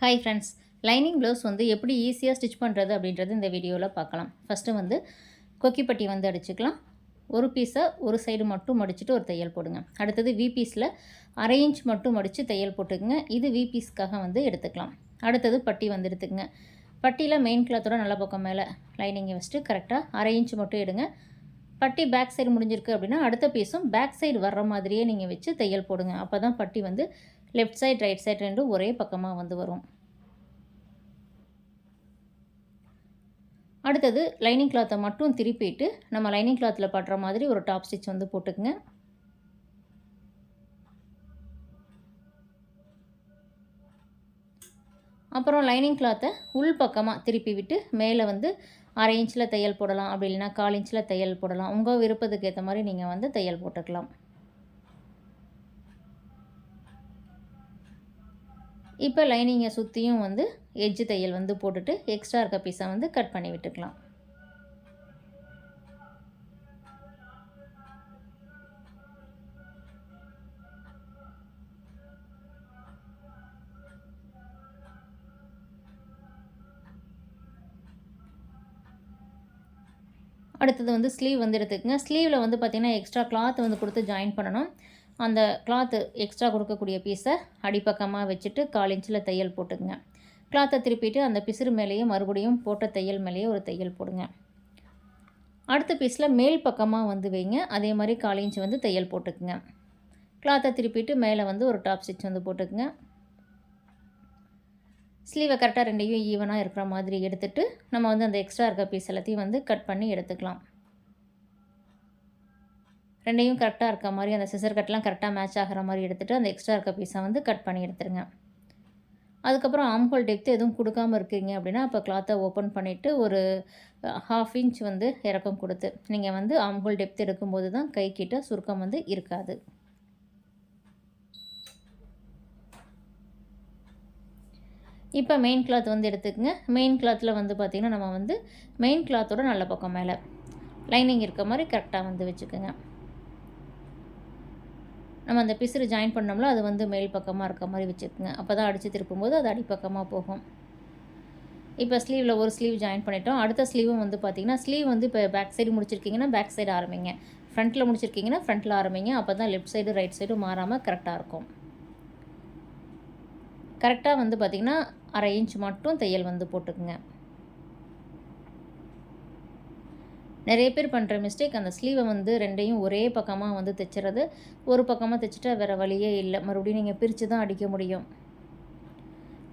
Hi friends lining blouse வந்து எப்படி ஈஸியாக ஸ்டிச் பண்ணுறது அப்படின்றது இந்த வீடியோவில் பார்க்கலாம். ஃபஸ்ட்டு வந்து கொக்கிப்பட்டி வந்து அடிச்சுக்கலாம். ஒரு பீஸை ஒரு சைடு மட்டும் மடிச்சுட்டு ஒரு தையல் போடுங்க. அடுத்தது வி பீஸில் அரை இன்ச் மட்டும் மடித்து தையல் போட்டுக்குங்க. இது வி பீஸ்க்காக வந்து எடுத்துக்கலாம். அடுத்தது பட்டி வந்து எடுத்துக்கங்க. பட்டியில் மெயின் கிளாத்தோட நல்ல பக்கம் மேலே லைனிங்கை வச்சுட்டு கரெக்டாக அரை இன்ச் மட்டும் எடுங்க. பட்டி பேக் சைடு முடிஞ்சிருக்கு அப்படின்னா அடுத்த பீஸும் பேக் சைடு வர்ற மாதிரியே நீங்கள் வச்சு தையல் போடுங்க. அப்போ தான் பட்டி வந்து லெஃப்ட் சைட் ரைட் சைடு ரெண்டும் ஒரே பக்கமாக வந்து வரும். அடுத்தது லைனிங் கிளாத்தை மட்டும் திருப்பிட்டு நம்ம லைனிங் கிளாத்தில் படுற மாதிரி ஒரு டாப் ஸ்டிச் வந்து போட்டுக்குங்க. அப்புறம் லைனிங் கிளாத்தை உள் பக்கமாக திருப்பி விட்டு மேலே வந்து அரை இன்ச்சில் தையல் போடலாம் அப்படி இல்லைன்னா கால் இன்ச்சில் தையல் போடலாம். உங்கள் விருப்பத்துக்கு ஏற்ற மாதிரி நீங்கள் வந்து தையல் போட்டுக்கலாம். இப்போ லைனிங்கை சுற்றியும் வந்து எட்ஜு தையல் வந்து போட்டுட்டு எக்ஸ்ட்ரா இருக்க பீஸை வந்து கட் பண்ணி விட்டுக்கலாம். அடுத்தது வந்து ஸ்லீவ் வந்து எடுத்துக்கோங்க. ஸ்லீவில் வந்து பார்த்திங்கன்னா எக்ஸ்ட்ரா கிளாத் வந்து கொடுத்து ஜாயின் பண்ணணும். அந்த கிளாத்து எக்ஸ்ட்ரா கொடுக்கக்கூடிய பீஸை அடிப்பக்கமாக வச்சுட்டு கால் இன்ச்சில் தையல் போட்டுக்குங்க. கிளாத்தை திருப்பிட்டு அந்த பிசுறு மேலேயே மறுபடியும் போட்ட தையல் மேலேயே ஒரு தையல் போடுங்க. அடுத்த பீஸில் மேல் பக்கமாக வந்து வைங்க. அதே மாதிரி கால் இன்ச் வந்து தையல் போட்டுக்குங்க. கிளாத்தை திருப்பிட்டு மேலே வந்து ஒரு டாப் ஸ்டிச் வந்து போட்டுக்குங்க. ஸ்லீவை கரெக்டாக ரெண்டையும் ஈவனாக இருக்கிற மாதிரி எடுத்துகிட்டு நம்ம வந்து அந்த எக்ஸ்ட்ரா இருக்க பீஸ் எல்லாத்தையும் வந்து கட் பண்ணி எடுத்துக்கலாம். ரெண்டையும் கரெக்டாக இருக்க மாதிரி அந்த சிசர் கட்லாம் கரெக்டாக மேட்ச் ஆகிற மாதிரி எடுத்துகிட்டு அந்த எக்ஸ்ட்ரா இருக்க பீஸை வந்து கட் பண்ணி எடுத்துருங்க. அதுக்கப்புறம் ஆம்ஹோல் டெப்த்து எதுவும் கொடுக்காமல் இருக்கீங்க அப்படின்னா அப்போ கிளாத்தை ஓப்பன் பண்ணிவிட்டு ஒரு ஹாஃப் இன்ச் வந்து இறக்கம் கொடுத்து நீங்கள் வந்து ஆம்ஹோல் டெப்த் எடுக்கும்போது தான் கை கிட்ட சுருக்கம் வந்து இருக்காது. இப்போ மெயின் கிளாத் வந்து எடுத்துக்கங்க. மெயின் கிளாத்தில் வந்து பார்த்திங்கன்னா நம்ம வந்து மெயின் கிளாத்தோட நல்ல பக்கம் மேலே லைனிங் இருக்க மாதிரி கரெக்டாக வந்து வச்சுக்கோங்க. நம்ம அந்த பிசுறு ஜாயின் பண்ணோம்ல அது வந்து மேல் பக்கமாக இருக்க மாதிரி வச்சுக்கோங்க. அப்போ தான் அடித்து திருப்பும்போது அது அடிப்பக்கமாக போகும். இப்போ ஸ்லீவில் ஒரு ஸ்லீவ் ஜாயின் பண்ணிட்டோம். அடுத்த ஸ்லீவும் வந்து பார்த்திங்கன்னா ஸ்லீவ் வந்து இப்போ பேக் சைடு முடிச்சிருக்கீங்கன்னா பேக் சைடு ஆரம்பிங்க. ஃப்ரண்ட்டில் முடிச்சிருக்கீங்கன்னா ஃப்ரண்ட்டில் ஆரம்பிங்க. அப்போ தான் லெஃப்ட் சைடு ரைட் சைடு மாறாமல் கரெக்டாக இருக்கும். கரெக்டாக வந்து பார்த்திங்கன்னா அரை இன்ச் மட்டும் தையல் வந்து போட்டுக்குங்க. நிறைய பேர் பண்ணுற மிஸ்டேக் அந்த ஸ்லீவை வந்து ரெண்டையும் ஒரே பக்கமாக வந்து தைச்சிறது. ஒரு பக்கமாக தைச்சிட்டா வேறு வழியே இல்லை. மறுபடியும் நீங்கள் பிரித்து தான் அடிக்க முடியும்.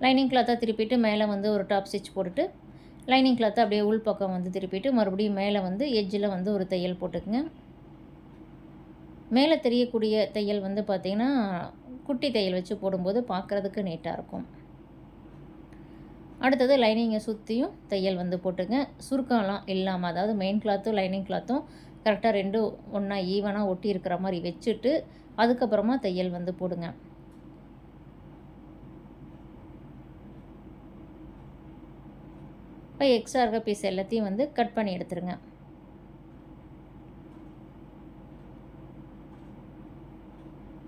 லைனிங் கிளாத்தாக திருப்பிட்டு மேலே வந்து ஒரு டாப் ஸ்டிச் போட்டுட்டு லைனிங் கிளாத்தை அப்படியே உள் பக்கம் வந்து திருப்பிட்டு மறுபடியும் மேலே வந்து எஜ்ஜில் வந்து ஒரு தையல் போட்டுக்குங்க. மேலே தெரியக்கூடிய தையல் வந்து பார்த்திங்கன்னா குட்டி தையல் வச்சு போடும்போது பார்க்குறதுக்கு நீட்டாக இருக்கும். அடுத்தது லைனிங்கை சுற்றியும் தையல் வந்து போட்டுங்க. சுருக்கம்லாம் இல்லாமல் அதாவது மெயின் கிளாத்தும் லைனிங் கிளாத்தும் கரெக்டாக ரெண்டும் ஒன்றா ஈவனாக ஒட்டி இருக்கிற மாதிரி வச்சுட்டு அதுக்கப்புறமா தையல் வந்து போடுங்க. இப்போ எக்ஸ்ட்ரா இருக்க பீஸ் எல்லாத்தையும் வந்து கட் பண்ணி எடுத்துருங்க.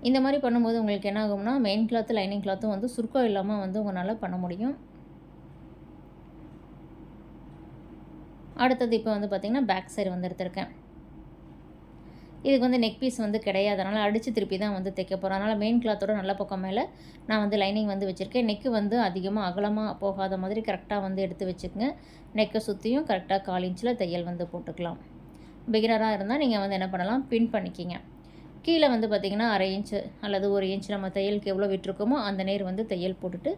இந்த மாதிரி பண்ணும்போது உங்களுக்கு என்ன ஆகும்னா மெயின் கிளாத்து லைனிங் கிளாத்தும் வந்து சுருக்கம் இல்லாமல் வந்து உங்களால் பண்ண முடியும். அடுத்தது இப்போ வந்து பார்த்திங்கன்னா பேக் சைடு வந்து எடுத்திருக்கேன். இதுக்கு வந்து நெக் பீஸ் வந்து கிடையாது. அதனால் அடித்து திருப்பி தான் வந்து தைக்க போகிறேன் அதனால் மெயின் கிளாத்தோட நல்ல பக்கம் மேலே நான் வந்து லைனிங் வந்து வச்சுருக்கேன். நெக்கு வந்து அதிகமாக அகலமாக போகாத மாதிரி கரெக்டாக வந்து எடுத்து வச்சுக்கோங்க. நெக்கை சுற்றியும் கரெக்டாக கால் இன்ச்சில் தையல் வந்து போட்டுக்கலாம். பிகினராக இருந்தால் நீங்கள் வந்து என்ன பண்ணலாம்? பின் பண்ணிக்கிங்க. கீழே வந்து பார்த்திங்கன்னா அரை இன்ச்சு அல்லது ஒரு இன்ச் நம்ம தையலுக்கு எவ்வளோ விட்டுருக்கோமோ அந்த நேர் வந்து தையல் போட்டுட்டு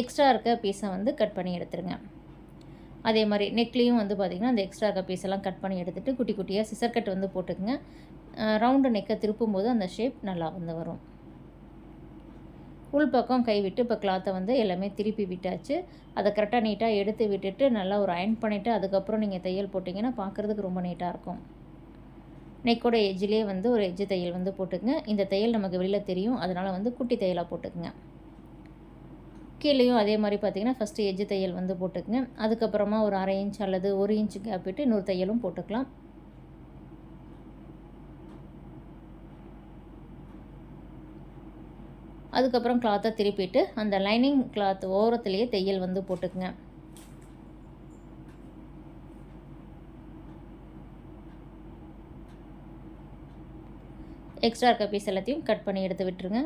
எக்ஸ்ட்ரா இருக்க பீஸை வந்து கட் பண்ணி எடுத்துருங்க. அதே மாதிரி நெக்லேயும் வந்து பார்த்திங்கன்னா அந்த எக்ஸ்ட்ரா இருக்க பீஸ் எல்லாம் கட் பண்ணி எடுத்துகிட்டு குட்டி குட்டியாக சிசர் கட் வந்து போட்டுக்குங்க. ரவுண்டு நெக்கை திருப்பும் போது அந்த ஷேப் நல்லா வந்து வரும். உள் பக்கம் கை விட்டு இப்போ கிளாத்தை வந்து எல்லாமே திருப்பி விட்டாச்சு. அதை கரெக்டாக நீட்டாக எடுத்து விட்டுட்டு நல்லா ஒரு அயன் பண்ணிவிட்டு அதுக்கப்புறம் நீங்கள் தையல் போட்டிங்கன்னா பார்க்குறதுக்கு ரொம்ப நீட்டாக இருக்கும். நெக்கோட எஜ்ஜிலே வந்து ஒரு எஜ்ஜு தையல் வந்து போட்டுக்குங்க. இந்த தையல் நமக்கு வெளியில் தெரியும். அதனால் வந்து குட்டி தையலாக போட்டுக்குங்க. கீழேயும் அதே மாதிரி பார்த்திங்கன்னா ஃபஸ்ட்டு எஜ்ஜு தையல் வந்து போட்டுக்குங்க. அதுக்கப்புறமா ஒரு அரை இன்ச் அல்லது ஒரு இன்ச்சு கேப் விட்டு இன்னொரு தையலும் போட்டுக்கலாம். அதுக்கப்புறம் கிளாத்தை திருப்பிட்டு அந்த லைனிங் கிளாத் ஓரத்துலேயே தையல் வந்து போட்டுக்குங்க. எக்ஸ்ட்ரா இருக்க பீஸ் எல்லாத்தையும் கட் பண்ணி எடுத்து விட்டுருங்க.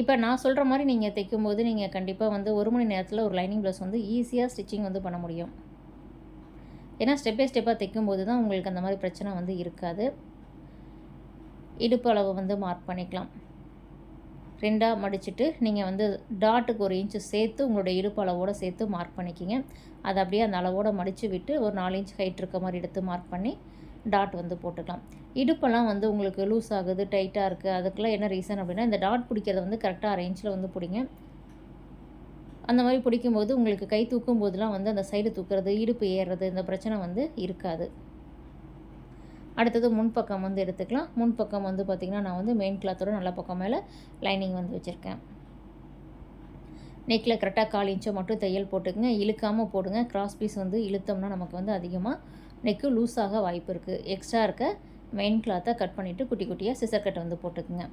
இப்போ நான் சொல்கிற மாதிரி நீங்கள் தைக்கும்போது நீங்கள் கண்டிப்பாக வந்து ஒரு மணி நேரத்தில் ஒரு லைனிங் ப்ளவுஸ் வந்து ஈஸியாக ஸ்டிச்சிங் வந்து பண்ண முடியும். ஏன்னா ஸ்டெப் பை ஸ்டெப்பாக தைக்கும்போது தான் உங்களுக்கு அந்த மாதிரி பிரச்சனை வந்து இருக்காது. இடுப்பு அளவு வந்து மார்க் பண்ணிக்கலாம். ரெண்டாக மடிச்சுட்டு நீங்கள் வந்து டாட்டுக்கு ஒரு இன்ச்சு சேர்த்து உங்களுடைய இடுப்பு அளவோடு சேர்த்து மார்க் பண்ணிக்கிங்க. அதை அப்படியே அந்த அளவோடு மடித்து விட்டு ஒரு நாலு இன்ச் ஹைட் இருக்க மாதிரி எடுத்து மார்க் பண்ணி டாட் வந்து போட்டுக்கலாம். இடுப்பெல்லாம் வந்து உங்களுக்கு லூஸ் ஆகுது டைட்டாக இருக்குது அதுக்கெல்லாம் என்ன ரீசன் அப்படின்னா இந்த டாட் பிடிக்கிறத வந்து கரெக்டாக ரேஞ்சில் வந்து பிடிங்க. அந்த மாதிரி பிடிக்கும்போது உங்களுக்கு கை தூக்கும் போதெல்லாம் வந்து அந்த சைடு தூக்குறது இடுப்பு ஏறுறது இந்த பிரச்சனை வந்து இருக்காது. அடுத்தது முன்பக்கம் வந்து எடுத்துக்கலாம். முன்பக்கம் வந்து பார்த்திங்கன்னா நான் வந்து மெயின் கிளாத்தோட நல்ல பக்கம் மேலே லைனிங் வந்து வச்சுருக்கேன். நெக்கில் கரெக்டாக கால் இன்ச்சோ மட்டும் தையல் போட்டுக்கோங்க. இழுக்காமல் போடுங்க. கிராஸ் பீஸ் வந்து இழுத்தோம்னா நமக்கு வந்து அதிகமாக நெக்கு லூஸாக வாய்ப்பு இருக்குது எக்ஸ்ட்ரா இருக்க மெயின் கிளாத்தை கட் பண்ணிவிட்டு குட்டி குட்டியாக சிசர் கட்டை வந்து போட்டுக்குங்க.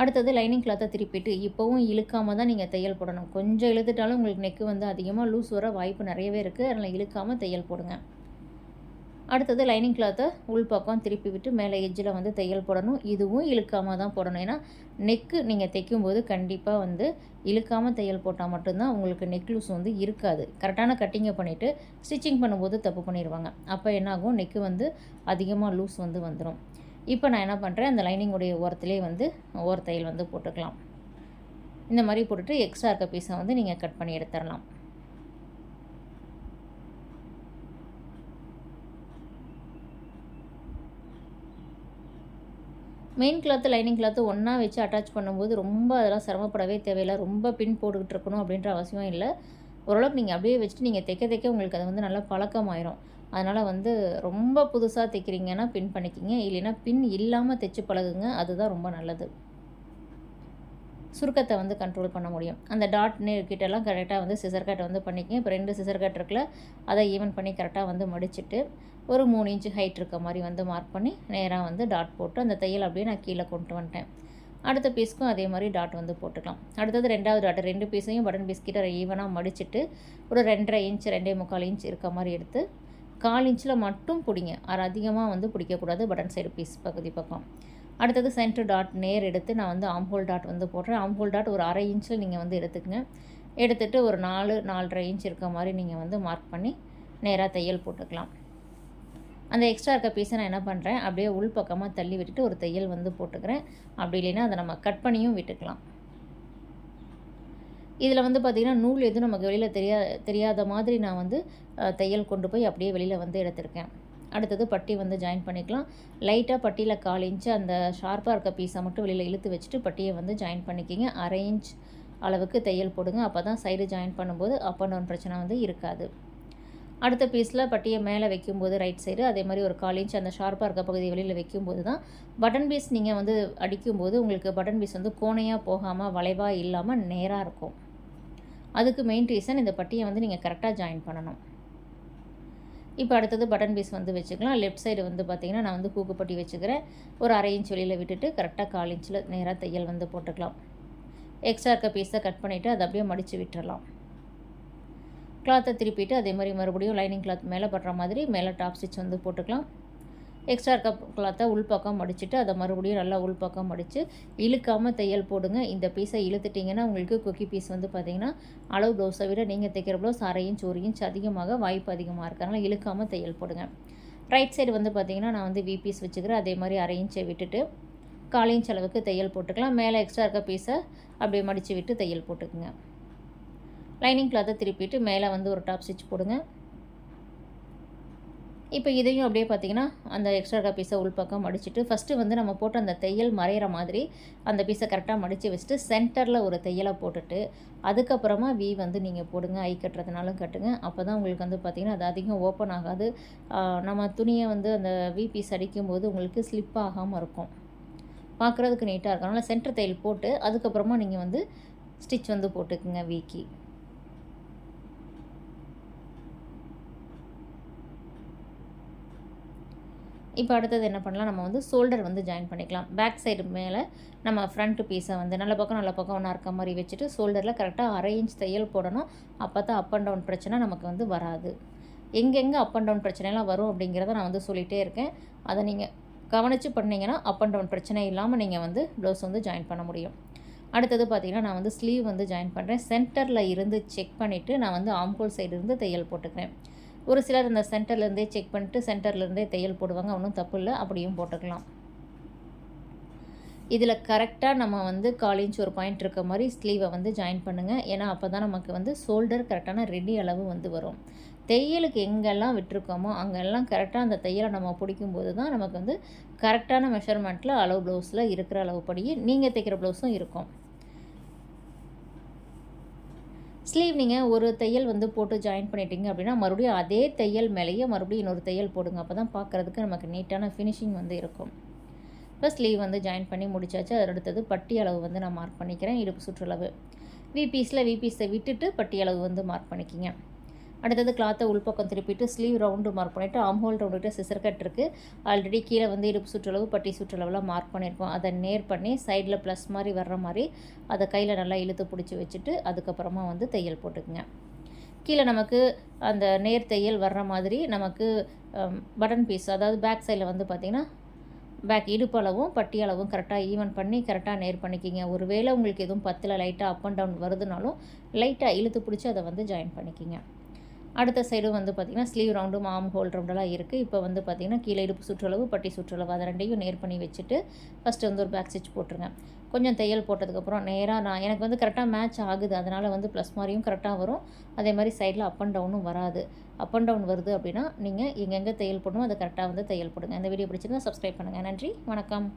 அடுத்தது லைனிங் கிளாத்தை திருப்பிட்டு இப்போவும் இழுக்காமல் தான் நீங்கள் தையல் போடணும். கொஞ்சம் இழுத்துட்டாலும் உங்களுக்கு நெக்கு வந்து அதிகமாக லூஸ் வர வாய்ப்பு நிறையவே இருக்குது அதனால் இழுக்காமல் தையல் போடுங்க. அடுத்தது லைனிங் கிளாத்தை உள்பக்கம் திருப்பி விட்டு மேலே எஜ்ஜில் வந்து தையல் போடணும். இதுவும் இழுக்காமல் தான் போடணும். ஏன்னா நெக்கு நீங்கள் தைக்கும்போது கண்டிப்பாக வந்து இழுக்காமல் தையல் போட்டால் மட்டும்தான் உங்களுக்கு நெக் லூஸ் வந்து இருக்காது. கரெக்டான கட்டிங்கை பண்ணிவிட்டு ஸ்டிச்சிங் பண்ணும்போது தப்பு பண்ணிடுவாங்க அப்போ என்னாகும்? நெக்கு வந்து அதிகமாக லூஸ் வந்து வந்துடும் இப்போ நான் என்ன பண்ணுறேன் அந்த லைனிங்குடைய ஓரத்துலேயே வந்து ஓர தையல் வந்து போட்டுக்கலாம். இந்த மாதிரி போட்டுட்டு எக்ஸ்ட்ரா இருக்க பீஸை வந்து நீங்கள் கட் பண்ணி எடுத்துடலாம். மெயின் கிளாத்து லைனிங் கிளாத்து ஒன்றா வச்சு அட்டாச் பண்ணும்போது ரொம்ப அதெல்லாம் சிரமப்படவே தேவையில்லை. ரொம்ப பின் போட்டுக்கிட்டு இருக்கணும் அப்படின்ற அவசியம் இல்லை. ஓரளவுக்கு நீங்கள் அப்படியே வச்சுட்டு நீங்கள் தைக்க தைக்க உங்களுக்கு அது வந்து நல்லா பழக்கமாயிரும். அதனால் வந்து ரொம்ப புதுசாக தைக்கிறீங்கன்னா பின் பண்ணிக்கிங்க. இல்லைன்னா பின் இல்லாமல் தைச்சு பழகுங்க. அதுதான் ரொம்ப நல்லது. சுருக்கத்தை வந்து கண்ட்ரோல் பண்ண முடியும். அந்த டாட் கிட்டலாம் கரெக்டாக வந்து சிசர் கட் வந்து பண்ணிக்கங்க. இப்போ ரெண்டு சிசர் கட் இருக்குல்ல அதை ஈவன் பண்ணி கரெக்டாக வந்து மடிச்சுட்டு ஒரு மூணு இன்ச்சு ஹைட் இருக்க மாதிரி வந்து மார்க் பண்ணி நேராக வந்து டாட் போட்டு அந்த தையல் அப்படியே நான் கீழே கொண்டு வந்துட்டேன். அடுத்த பீஸ்க்கும் அதே மாதிரி டாட் வந்து போட்டுக்கலாம். அடுத்தது ரெண்டாவது டாட் ரெண்டு பீஸையும் பட்டன் பீஸ் கிட்ட ஈவனாக மடிச்சுட்டு ஒரு ரெண்டரை இன்ச் ரெண்டே முக்கால் இன்ச் இருக்க மாதிரி எடுத்து கால் இன்ச்சில் மட்டும் பிடிங்க. அது அதிகமாக வந்து பிடிக்கக்கூடாது பட்டன் சைடு பீஸ் பகுதி பக்கம். அடுத்தது சென்டர் டாட் நேர் எடுத்து நான் வந்து ஆம்ஹோல் டாட் வந்து போடுறேன். ஆம்ஹோல் டாட் ஒரு அரை இன்ச்சில் நீங்கள் வந்து எடுத்துக்கங்க. எடுத்துகிட்டு ஒரு நாலு நாலரை இன்ச் இருக்க மாதிரி நீங்கள் வந்து மார்க் பண்ணி நேராக தையல் போட்டுக்கலாம். அந்த எக்ஸ்ட்ரா இருக்க பீஸை நான் என்ன பண்ணுறேன் அப்படியே உள் பக்கமாக தள்ளி விட்டுட்டு ஒரு தையல் வந்து போட்டுக்கிறேன். அப்படி இல்லைன்னா அதை நம்ம கட் பண்ணியும் விட்டுக்கலாம். இதில் வந்து பார்த்திங்கன்னா நூல் எதுவும் நமக்கு வெளியில் தெரியா தெரியாத மாதிரி நான் வந்து தையல் கொண்டு போய் அப்படியே வெளியில் வந்து எடுத்திருக்கேன். அடுத்தது பட்டி வந்து ஜாயின் பண்ணிக்கலாம். லைட்டாக பட்டியில் கால் இன்ச்சு அந்த ஷார்ப்பாக இருக்க பீஸை மட்டும் வெளியில் இழுத்து வச்சுட்டு பட்டியை வந்து ஜாயின் பண்ணிக்கிங்க. அரை இன்ச் அளவுக்கு தையல் போடுங்க. அப்போ தான் சைடு ஜாயின் பண்ணும்போது அப் அண்ட் டவுன் பிரச்சனை வந்து இருக்காது. அடுத்த பீஸில் பட்டியை மேலே வைக்கும்போது ரைட் சைடு அதே மாதிரி ஒரு கால் இன்ச் அந்த ஷார்ப்பாக இருக்க பகுதி வெளியில் வைக்கும்போது தான் பட்டன் பீஸ் நீங்கள் வந்து அடிக்கும்போது உங்களுக்கு பட்டன் பீஸ் வந்து கோணையாக போகாமல் வளைவாக இல்லாமல் நேராக இருக்கும். அதுக்கு மெயின் ரீசன் இந்த பட்டியை வந்து நீங்கள் கரெக்டாக ஜாயின் பண்ணணும். இப்போ அடுத்தது பட்டன் பீஸ் வந்து வச்சுக்கலாம். லெஃப்ட் சைடு வந்து பார்த்திங்கன்னா நான் வந்து கூக்குப்பட்டி வச்சுக்கிறேன். ஒரு அரை இன்ச் வெளியில் விட்டுட்டு கரெக்டாக கால் இன்ச்சில் நேராக தையல் வந்து போட்டுக்கலாம். எக்ஸ்ட்ரா இருக்க பீஸை கட் பண்ணிவிட்டு அதை அப்படியே மடித்து விட்டுறலாம். கிளாத்தை திருப்பிட்டு அதே மாதிரி மறுபடியும் லைனிங் கிளாத் மேலே படுற மாதிரி மேலே டாப் ஸ்டிச் வந்து போட்டுக்கலாம். எக்ஸ்ட்ரா இருக்க கிளாத்தை உள்பக்கம் மடிச்சுட்டு அதை மறுபடியும் நல்லா உள்பக்கம் மடித்து இழுக்காமல் தையல் போடுங்க. இந்த பீஸை இழுத்துட்டிங்கன்னா உங்களுக்கு குக்கி பீஸ் வந்து பார்த்திங்கன்னா அளவு ப்ளவுஸை விட நீங்கள் தைக்கிற ப்ளவுஸ் அரையும் இன்ச் அதிகமாக வாய்ப்பு அதிகமாக இருக்கிறனால இழுக்காமல் தையல் போடுங்க. ரைட் சைடு வந்து பார்த்திங்கன்னா நான் வந்து வி பீஸ் வச்சுக்கிறேன். அதே மாதிரி அரை இன்ச்சை விட்டுட்டு கால் இன்ச் அளவுக்கு தையல் போட்டுக்கலாம். மேலே எக்ஸ்ட்ரா இருக்க பீஸை அப்படியே மடித்து விட்டு தையல் போட்டுக்குங்க. லைனிங் கிளாத்தை திருப்பிட்டு மேலே வந்து ஒரு டாப் ஸ்டிச் போடுங்க. இப்போ இதையும் அப்படியே பார்த்தீங்கன்னா அந்த எக்ஸ்ட்ரா பீஸை உள்பக்கம் மடிச்சுட்டு ஃபஸ்ட்டு வந்து நம்ம போட்டு அந்த தையல் மறையிற மாதிரி அந்த பீஸை கரெக்டாக மடித்து வச்சுட்டு சென்டரில் ஒரு தையலை போட்டுட்டு அதுக்கப்புறமா வி வந்து நீங்கள் போடுங்க ஐ கட்டுறதுனாலும் கட்டுங்க. அப்போ தான் உங்களுக்கு வந்து பார்த்திங்கன்னா அது அதிகம் ஓப்பன் ஆகாது. நம்ம துணியை வந்து அந்த வி பீஸ் அடிக்கும்போது உங்களுக்கு ஸ்லிப் ஆகாமல் இருக்கும். பார்க்குறதுக்கு நீட்டாக இருக்கும். அதனால் சென்டர் தையல் போட்டு அதுக்கப்புறமா நீங்கள் வந்து ஸ்டிச் வந்து போட்டுக்குங்க வீக்கி இப்போ அடுத்தது என்ன பண்ணலாம்? நம்ம வந்து ஷோல்டர் வந்து ஜாயின் பண்ணிக்கலாம். பேக் சைடு மேலே நம்ம ஃப்ரண்ட்டு பீஸை வந்து நல்ல பக்கம் நல்ல பக்கம் ஒன்றா இருக்க மாதிரி வச்சுட்டு ஷோல்டரில் கரெக்டாக அரை இன்ச் தையல் போடணும். அப்போ தான் அப் அண்ட் டவுன் பிரச்சனை நமக்கு வந்து வராது. எங்கெங்கே அப் அண்ட் டவுன் பிரச்சனைலாம் வரும் அப்படிங்கிறத நான் வந்து சொல்லிகிட்டே இருக்கேன். அதை நீங்கள் கவனித்து பண்ணிங்கன்னா அப் அண்ட் டவுன் பிரச்சனை இல்லாமல் நீங்கள் வந்து ப்ளவுஸ் வந்து ஜாயின் பண்ண முடியும். அடுத்தது பார்த்திங்கன்னா நான் வந்து ஸ்லீவ் வந்து ஜாயின் பண்ணுறேன் சென்டரில் இருந்து செக் பண்ணிவிட்டு நான் வந்து ஆம்கோல் சைடு இருந்து தையல் போட்டுக்கிறேன். ஒரு சிலர் இந்த சென்டர்லேருந்தே செக் பண்ணிட்டு சென்டர்லேருந்தே தையல் போடுவாங்க ஒன்றும் தப்பு இல்லை அப்படியும் போட்டுக்கலாம். இதில் கரெக்டாக நம்ம வந்து கால் இன்ச் ஒரு பாயிண்ட் இருக்க மாதிரி ஸ்லீவை வந்து ஜாயின் பண்ணுங்கள் ஏன்னா அப்போ தான் நமக்கு வந்து ஷோல்டர் கரெக்டான ரெடி அளவு வந்து வரும். தையலுக்கு எங்கெல்லாம் விட்டுருக்கோமோ அங்கெல்லாம் கரெக்டாக அந்த தையலை நம்ம பிடிக்கும்போது தான் நமக்கு வந்து கரெக்டான மெஷர்மெண்ட்டில் அளவு ப்ளவுஸில் இருக்கிற அளவுப்படியே நீங்கள் தைக்கிற ப்ளவுஸும் இருக்கும். ஸ்லீவ் நீங்கள் ஒரு தையல் வந்து போட்டு ஜாயின் பண்ணிட்டீங்க அப்படின்னா மறுபடியும் அதே தையல் மேலேயே மறுபடியும் இன்னொரு தையல் போடுங்க. அப்போ தான் பார்க்குறதுக்கு நமக்கு நீட்டான ஃபினிஷிங் வந்து இருக்கும். இப்போ ஸ்லீவ் வந்து ஜாயின் பண்ணி முடிச்சாச்சு. அது அடுத்தது பட்டி அளவு வந்து நான் மார்க் பண்ணிக்கிறேன். இடுப்பு சுற்றளவு. விபிஸில் விபிஸை விட்டுட்டு பட்டி அளவு வந்து மார்க் பண்ணிக்கிங்க. அடுத்தது கிளாத்தை உள்பக்கம் திருப்பிட்டு ஸ்லீவ் ரவுண்டு மார்க் பண்ணிவிட்டு ஆம் ஹோல் ரவுண்டுகிட்ட சிசர் கட் இருக்குது ஆல்ரெடி கீழே வந்து இடுப்பு சுற்றளவு பட்டி சுற்றளவுலாம் மார்க் பண்ணியிருக்கோம் அதை நேர் பண்ணி சைடில் ப்ளஸ் மாதிரி வர்ற மாதிரி அதை கையில் நல்லா இழுத்து பிடிச்சி வச்சுட்டு அதுக்கப்புறமா வந்து தையல் போட்டுக்குங்க. கீழே நமக்கு அந்த நேர் தையல் வர்ற மாதிரி நமக்கு பட்டன் பீஸ் அதாவது பேக் சைடில் வந்து பார்த்திங்கன்னா பேக் இடுப்பளவும் பட்டியளவும் பட்டி அளவும் கரெக்டாக ஈவன் பண்ணி கரெக்டாக நேர் பண்ணிக்கிங்க. ஒரு வேளை உங்களுக்கு எதுவும் பத்தில் லைட்டாக அப் அண்ட் டவுன் வருதுனாலும் லைட்டாக இழுத்து பிடிச்சி அதை வந்து ஜாயின் பண்ணிக்கிங்க. அடுத்த சைடும் வந்து பார்த்திங்கன்னா ஸ்லீவ் ரவுண்டும் ஆம் ஹோல் ரவுண்டெல்லாம் இருக்குது இப்போ வந்து பார்த்திங்கன்னா கீழே இடுப்பு சுற்றளவு பட்டி சுற்றளவு அதை ரெண்டையும் நேர் பண்ணி வச்சுட்டு ஃபஸ்ட்டு வந்து ஒரு பேக் ஸ்டிச் போட்டுருங்க. கொஞ்சம் தையல் போட்டதுக்கப்புறம் நேராக நான் எனக்கு வந்து கரெக்டாக மேட்ச் ஆகுது. அதனால் வந்து ப்ளஸ் மாதிரியும் கரெக்டாக வரும். அதே மாதிரி சைடில் அப் அண்ட் டவுனும் வராது. அப் அண்ட் டவுன் வருது அப்படின்னா நீங்கள் எங்கெங்கே தையல் போடணும் அதை கரெக்டாக வந்து தையல் போடுங்க. இந்த வீடியோ பிடிச்சிருந்தா சப்ஸ்கிரைப் பண்ணுங்கள் நன்றி வணக்கம்.